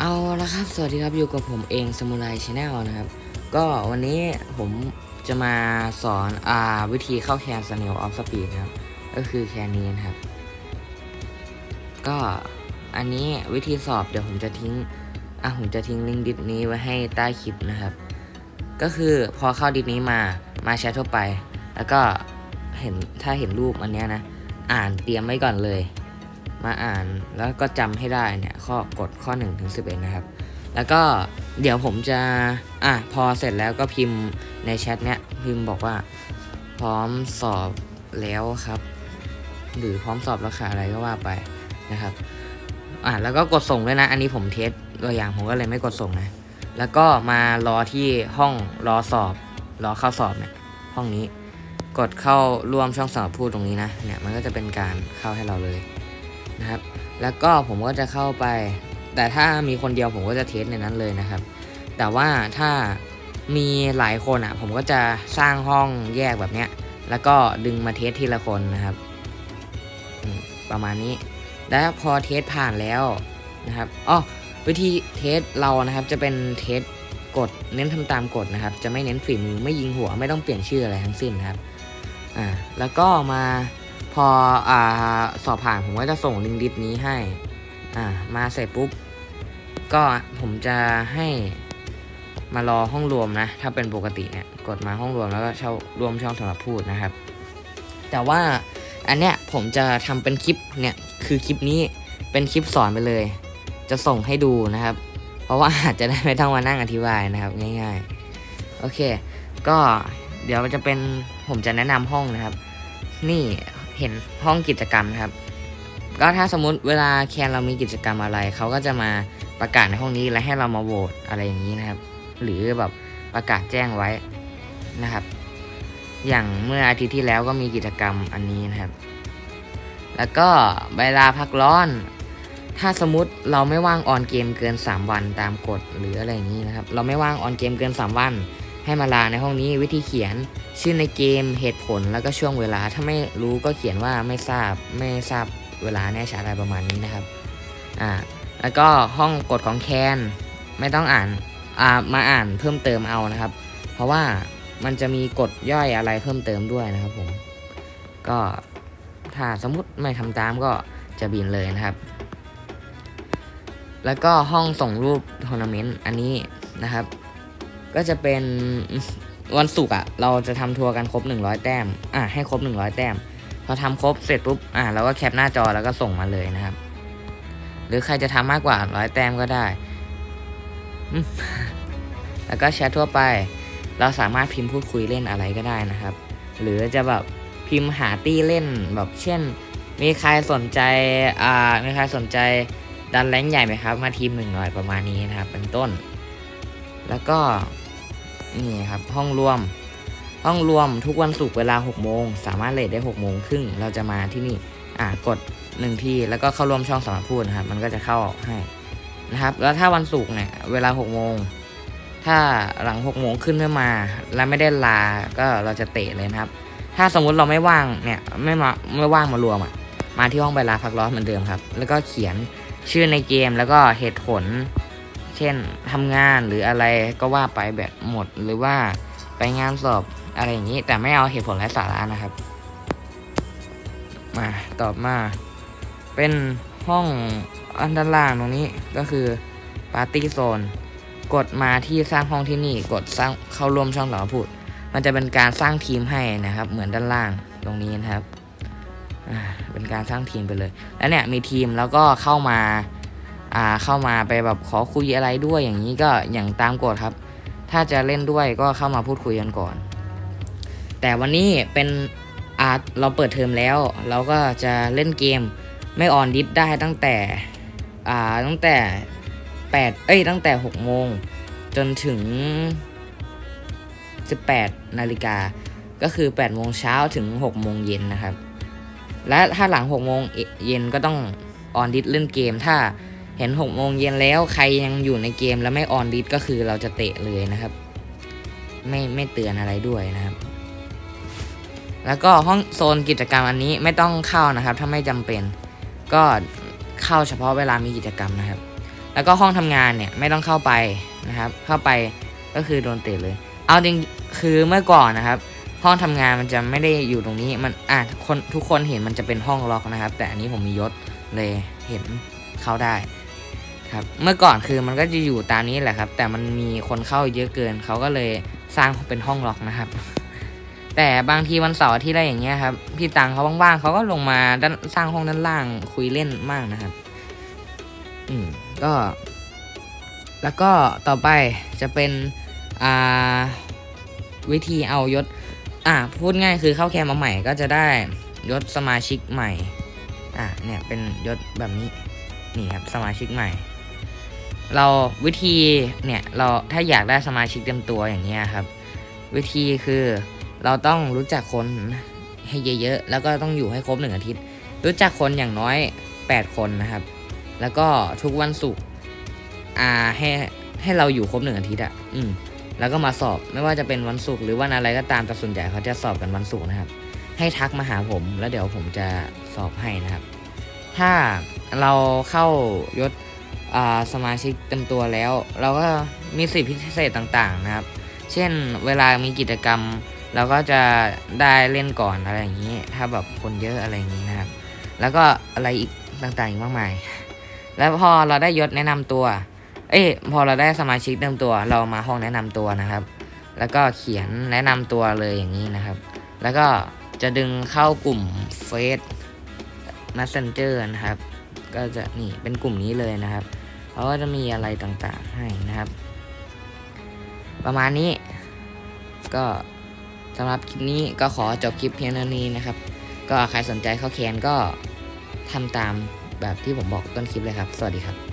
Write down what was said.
เอาละครับ สวัสดีครับ อยู่กับผมเองสมุไรชาแนลนะครับ ก็วันนี้ผมจะมาสอนอาวิธีเข้าแคนสเนลออฟสปีดนะครับ ก็คือแคนนี้นะครับ ก็อันนี้วิธีสอบเดี๋ยวผมจะทิ้ง อะผมจะทิ้งลิงก์ดิสนี้ไว้ให้ใต้คลิปนะครับ ก็คือพอเข้าดิสนี้มา มาแชททั่วไป แล้วก็เห็นถ้าเห็นรูปอันเนี้ยนะ อ่านเตรียมไว้ก่อนเลย มาอ่านแล้วก็จำให้ได้เนี่ยข้อกฎข้อ1ถึง11 นะครับ แล้วก็เดี๋ยวผมจะอะพอเสร็จแล้วก็พิมพ์ในแชทเนี้ยพิมพ์บอกว่า พร้อมสอบแล้วครับ หรือพร้อมสอบราคาอะไรก็ว่าไปนะครับอะแล้วก็กดส่งด้วยนะ อันนี้ผมเทสตัวอย่างผมก็เลยไม่กดส่งนะ แล้วก็มารอที่ห้องรอสอบ รอเข้าสอบเนี่ยห้องนี้กดเข้าร่วมช่องสอบพูดตรงนี้นะเนี่ยมันก็จะเป็นการเข้าให้เราเลย นะครับ แล้วก็ผมก็จะเข้าไป แต่ถ้ามีคนเดียวผมก็จะเทสในนั้นเลยนะครับ แต่ว่าถ้ามีหลายคนอะ ผมก็จะสร้างห้องแยกแบบเนี้ย แล้วก็ดึงมาเทสทีละคนนะครับ ประมาณนี้ แล้วพอเทสผ่านแล้วนะครับอ๋อวิธีเทสเรานะครับจะเป็นเทสกดเน้นทำตามกฎนะครับ จะไม่เน้นฝีมือไม่ยิงหัวไม่ต้องเปลี่ยนชื่ออะไรทั้งสิ้นนะครับอ่าแล้วก็มา พออ่าสอบผ่านผมก็จะส่งลิงก์ดิสนี้ให้ อ่า มาเสร็จปุ๊บ ก็ผมจะให้มารอห้องรวมนะ ถ้าเป็นปกติเนี่ยกดมาห้องรวมแล้วก็เช่ารวมช่องสำหรับพูดนะครับ แต่ว่าอันเนี้ยผมจะทำเป็นคลิปเนี่ยคือคลิปนี้เป็นคลิปสอนไปเลย จะส่งให้ดูนะครับ เพราะว่าอาจจะได้ไม่ต้องมานั่งอธิบายนะครับ ง่ายๆ โอเค ก็เดี๋ยวจะเป็นผมจะแนะนำห้องนะครับ นี่ เห็นห้องกิจกรรมนะครับ ก็ถ้าสมมุติเวลาแคนเรามีกิจกรรมอะไร เขาก็จะมาประกาศในห้องนี้และให้เรามาโหวตอะไรอย่างนี้นะครับ หรือแบบประกาศแจ้งไว้นะครับ อย่างเมื่ออาทิตย์ที่แล้วก็มีกิจกรรมอันนี้นะครับ แล้วก็เวลาพักร้อน ถ้าสมมติเราไม่ว่างออนเกมเกิน 3 วันตามกฎหรืออะไรอย่างนี้นะครับ เราไม่ว่างออนเกมเกิน 3 วัน ให้มาลาในห้องนี้วิธีเขียน ชื่อในเกมเหตุผลแล้วก็ช่วงเวลาถ้าไม่รู้ก็เขียนว่าไม่ทราบไม่ทราบเวลาแน่ชัดอะไรประมาณนี้นะครับอ่าแล้วก็ห้องกฎของแคนไม่ต้องอ่านอ่ามาอ่านเพิ่มเติมเอานะครับ เพราะว่ามันจะมีกฎย่อยอะไรเพิ่มเติมด้วยนะครับผมก็ถ้าสมมติไม่ทำตามก็จะบินเลยนะครับ แล้วก็ห้องส่งรูปทัวร์นาเมนต์อันนี้นะครับ ก็จะเป็นวันศุกร์อะ เราจะทำทัวร์กันครบ 100 แต้ม อะให้ครบ 100 แต้ม พอทำครบเสร็จปุ๊บ อะเราก็แคปหน้าจอแล้วก็ส่งมาเลยนะครับ หรือใครจะทำมากกว่า100แต้มก็ได้ แล้วก็แชททั่วไป เราสามารถพิมพ์พูดคุยเล่นอะไรก็ได้นะครับ หรือจะแบบพิมพ์หาตี้เล่นแบบเช่น มีใครสนใจ อ่า มีใครสนใจดันแรงใหญ่ไหมครับ มาทีมหนึ่งหน่อยประมาณนี้นะครับ เป็นต้น แล้วก็ นี่ครับห้องรวม ห้องรวมทุกวันศุกร์เวลา6โมงสามารถเลทได้6โมงครึ่งเราจะมาที่นี่อ่ากดหนึ่งที่แล้วก็เข้าร่วมช่องสำหรับพูดนะครับมันก็จะเข้าให้นะครับ แล้วถ้าวันศุกร์เนี่ยเวลา6โมงถ้าหลัง6โมงขึ้นไม่มา แล้วไม่ได้ลาก็เราจะเตะเลยนะครับ ถ้าสมมุติเราไม่ว่างเนี่ยไม่มาไม่ว่างมารวมอะมาที่ห้องใบลาพักร้อนเหมือนเดิมครับ แล้วก็เขียนชื่อในเกมแล้วก็เหตุผล เช่นทำงานหรืออะไรก็ว่าไปแบบหมดหรือว่าไปงานสอบอะไรอย่างนี้ แต่ไม่เอาเหตุผลไร้สาระนะครับ มาตอบมา เป็นห้องอันด้านล่างตรงนี้ก็คือปาร์ตี้โซนกดมาที่สร้างห้องที่นี่กดสร้างเข้าร่วมช่องสารพูด มันจะเป็นการสร้างทีมให้นะครับ เหมือนด้านล่างตรงนี้นะครับอ่าเป็นการสร้างทีมไปเลย แล้วเนี่ยมีทีมแล้วก็เข้ามา อ่าเข้ามาไปแบบขอคุยอะไรด้วยอย่างนี้ก็อย่างตามกฎครับ ถ้าจะเล่นด้วยก็เข้ามาพูดคุยกันก่อน แต่วันนี้เป็นอาเราเปิดเทอมแล้ว เราก็จะเล่นเกมไม่ออนดิสได้ตั้งแต่อ่าตั้งแต่8เอ้ยตั้งแต่6โมงจนถึง 18 นาฬิกา ก็คือ8โมงเช้าถึง6โมงเย็นนะครับ และถ้าหลัง6โมงเย็นก็ต้องออนดิสเล่นเกม ถ้า เห็น6โมงเย็นแล้วใครยังอยู่ในเกมแล้วไม่ออนดิสก็คือเราจะเตะเลยนะครับ ไม่ไม่เตือนอะไรด้วยนะครับ แล้วก็ห้องโซนกิจกรรมอันนี้ไม่ต้องเข้านะครับ ถ้าไม่จำเป็น ก็เข้าเฉพาะเวลามีกิจกรรมนะครับ แล้วก็ห้องทำงานเนี่ยไม่ต้องเข้าไปนะครับ เข้าไปก็คือโดนเตะเลย เอาจริงคือเมื่อก่อนนะครับ ห้องทำงานมันจะไม่ได้อยู่ตรงนี้มันอะคนทุกคนเห็นมันจะเป็นห้องล็อกนะครับ แต่อันนี้ผมมียศเลยเห็นเข้าได้ ครับเมื่อก่อนคือมันก็จะอยู่ตามนี้แหละครับ แต่มันมีคนเข้าเยอะเกิน เขาก็เลยสร้างเป็นห้องล็อกนะครับ แต่บางทีวันเสาร์ที่ได้อย่างเงี้ยครับพี่ตังเขาว่างๆเขาก็ลงมาด้านสร้างห้องด้านล่างคุยเล่นมากนะครับ อืมก็ แล้วก็ต่อไปจะเป็นอ่าวิธีเอายศ อะพูดง่ายคือเข้าแคมป์มาใหม่ก็จะได้ยศสมาชิกใหม่ อะเนี่ยเป็นยศแบบนี้นี่ครับสมาชิกใหม่ เราวิธีเนี่ยเราถ้าอยากได้สมาชิกเต็มตัวอย่างเงี้ยครับ วิธีคือเราต้องรู้จักคนให้เยอะๆแล้วก็ต้องอยู่ให้ครบหนึ่งอาทิตย์ รู้จักคนอย่างน้อย 8 คนนะครับ แล้วก็ทุกวันศุกร์อ่าให้ให้เราอยู่ครบหนึ่งอาทิตย์อะอืมแล้วก็มาสอบไม่ว่าจะเป็นวันศุกร์หรือวันอะไรก็ตามแต่ส่วนใหญ่เขาจะสอบกันวันศุกร์นะครับ ให้ทักมาหาผมแล้วเดี๋ยวผมจะสอบให้นะครับ ถ้าเราเข้ายศ สมาชิกเต็มตัวแล้ว เราก็มีสิทธิพิเศษต่างๆนะครับ เช่นเวลามีกิจกรรม เราก็จะได้เล่นก่อนอะไรอย่างนี้ ถ้าแบบคนเยอะอะไรอย่างนี้นะครับ แล้วก็อะไรอีกต่างๆอีกมากมาย แล้วพอเราได้ยศแนะนำตัว เอ้ยพอเราได้สมาชิกเต็มตัว เรามาห้องแนะนำตัวนะครับ แล้วก็เขียนแนะนำตัวเลยอย่างนี้นะครับ แล้วก็จะดึงเข้ากลุ่มเฟซ messenger นะครับ ก็จะนี่เป็นกลุ่มนี้เลยนะครับเขาก็จะมีอะไรต่างๆให้นะครับ ประมาณนี้ ก็สำหรับคลิปนี้ก็ขอจบคลิปเพียงเท่านี้นะครับ ก็ใครสนใจเข้าแคนก็ทำตามแบบที่ผมบอกต้นคลิปเลยครับ สวัสดีครับ